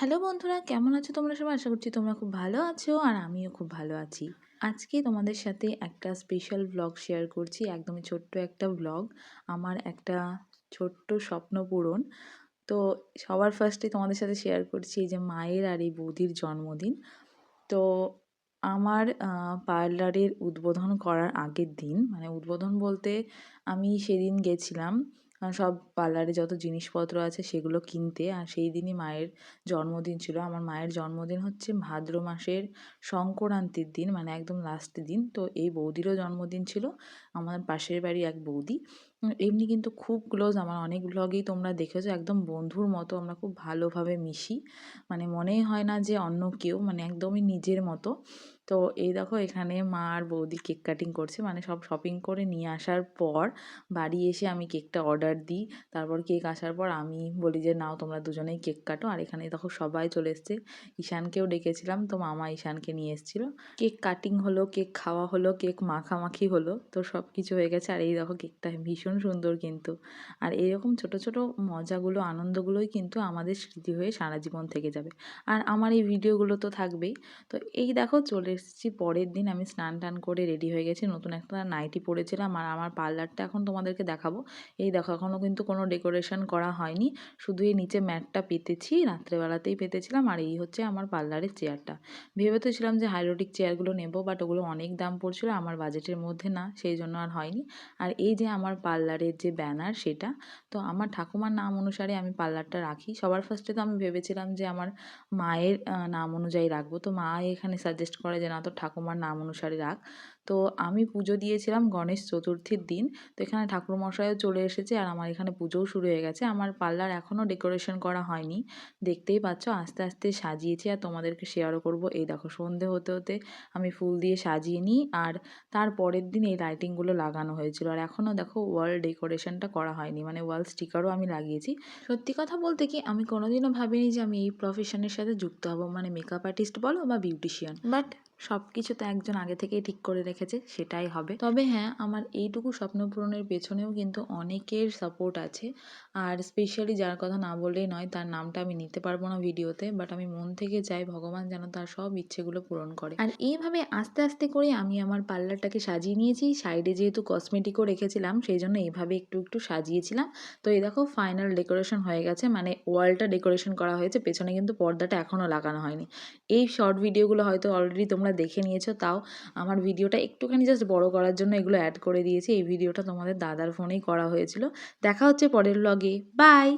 Hello বন্ধুরা, কেমন আছো তোমরা সবাই? আশা করছি তোমরা খুব ভালো আছো আর আমিও খুব ভালো আছি। আজকে তোমাদের সাথে একটা স্পেশাল ব্লগ শেয়ার করছি, একদমই ছোট্ট একটা ব্লগ আমার একটা ছোট্ট স্বপ্ন পূরণ। তো সবার ফার্স্টে তোমাদের সাথে শেয়ার করছি এই যে মায়ের আর এই বৌদির জন্মদিন। তো আমার পার্লারের উদ্বোধন করার আগের দিন মানে উদ্বোধন বলতে আমি সেদিন গেছিলাম। সব পার্লারে যত জিনিসপত্র আছে সেগুলো কিনতে। আর সেই দিনই মায়ের জন্মদিন ছিল। আমার মায়ের জন্মদিন হচ্ছে ভাদ্র মাসের সংক্রান্তির দিন মানে একদম লাস্টের দিন। তো এই বৌদিরও জন্মদিন ছিল, আমার পাশের বাড়ি এক বৌদি। এমনি কিন্তু খুব ক্লোজ আমার অনেক ব্লগেই তোমরা দেখেছ, একদম বন্ধুর মতো আমরা খুব ভালোভাবে মিশি। মানে মনেই হয় না যে অন্য কেউ মানে একদমই নিজের মতো। তো এই দেখো এখানে মা আর বৌদি কেক কাটিং করছে। মানে সব শপিং করে নিয়ে আসার পর বাড়ি এসে আমি কেকটা অর্ডার দিই। তারপর কেক আসার পর আমি বলি যে, নাও, তোমরা দুজনেই কেক কাটো। আর এখানে দেখো সবাই চলে এসছে। ঈশানকেও ডেকেছিলাম। তো মামা ঈশানকে নিয়ে এসেছিল। কেক কাটিং হলো, কেক খাওয়া হলো, কেক মাখামাখি হলো, তো সব কিছু হয়ে গেছে। আর এই দেখো কেকটা ভীষণ সুন্দর কিন্তু। আর এরকম ছোট ছোট মজাগুলো, আনন্দগুলোই কিন্তু আমাদের স্মৃতি হয়ে সারা জীবন থেকে যাবে। আর আমার এই ভিডিওগুলো তো থাকবেই। তো এই দেখো চলে এসেছি, পরের দিন আমি স্নান টান করে রেডি হয়ে গেছি। নতুন একটা নাইটি পরেছিলাম আর আমার পার্লারটা এখন তোমাদেরকে দেখাবো। এই দেখো এখনও কিন্তু কোনো ডেকোরেশন করা হয়নি। শুধু এই নিচে ম্যাটটা পেতেছি, রাত্রেবেলাতেই পেতেছিলাম আর এই হচ্ছে আমার পার্লারের চেয়ারটা ভেবে তো ছিলাম যে হাইড্রোটিক চেয়ারগুলো নেব বাট ওগুলো অনেক দাম পড়ছিল, আমার বাজেটের মধ্যে না, সেই জন্য আর হয়নি। আর এই যে আমার পার্লারের যে ব্যানার সেটা, তো আমার ঠাকুমার নাম অনুসারে আমি পার্লারটা রাখি। সবার ফার্স্টে তো আমি ভেবেছিলাম যে আমার মায়ের নাম অনুযায়ী রাখব। তো মা এখানে সাজেস্ট করে যে না তোর ঠাকুমার নাম অনুসারে রাখ। তো আমি পুজো দিয়েছিলাম গণেশ চতুর্থীর দিন। তো এখানে ঠাকুরমশাইও চলে এসেছে আর আমার এখানে পুজোও শুরু হয়ে গেছে। আমার পার্লার এখনও ডেকোরেশন করা হয়নি। দেখতেই পাচ্ছ আস্তে আস্তে সাজিয়েছি আর তোমাদেরকে শেয়ারও করব। এই দেখো সন্ধে হতে হতে আমি ফুল দিয়ে সাজিয়ে নিই আর তার পরের দিন এই লাইটিংগুলো লাগানো হয়েছিল। আর এখনও দেখো ওয়াল ডেকোরেশনটা করা হয়নি। মানে ওয়াল স্টিকারও আমি লাগিয়েছি। সত্যি কথা বলতে কি আমি কোনোদিনও ভাবিনি যে আমি এই প্রফেশনের সাথে যুক্ত হব। মানে মেকআপ আর্টিস্ট বলো বা বিউটিশিয়ান বাট সব কিছু তো একজন আগে থেকেই ঠিক করে রেখেছে, সেটাই হবে। তবে হ্যাঁ আমার এইটুকু স্বপ্ন পূরণের পেছনেও কিন্তু অনেকের সাপোর্ট আছে। আর স্পেশালি যার কথা না বললেই নয়, তার নামটা আমি নিতে পারব না ভিডিওতে বাট আমি মন থেকে চাই ভগবান যেন তার সব ইচ্ছেগুলো পূরণ করে। আর এইভাবে আস্তে আস্তে করে আমি আমার পার্লারটাকে সাজিয়ে নিয়েছি, সাইডে যেহেতু কসমেটিকও রেখেছিলাম, সেই জন্য এইভাবে একটু একটু সাজিয়েছিলাম। তো এই দেখো ফাইনাল ডেকোরেশন হয়ে গেছে মানে ওয়ালটা ডেকোরেশন করা হয়েছে, পেছনে কিন্তু পর্দাটা এখনও লাগানো হয়নি। এই শর্ট ভিডিওগুলো হয়তো অলরেডি তোমরা দেখে নিয়েছো, তাও আমার ভিডিওটা একটুখানি জাস্ট বড় করার জন্য এগুলো অ্যাড করে দিয়েছি। এই ভিডিওটা তোমাদের দাদার ফোনেই করা হয়েছিল। দেখা হচ্ছে পরের ব্লগে বাই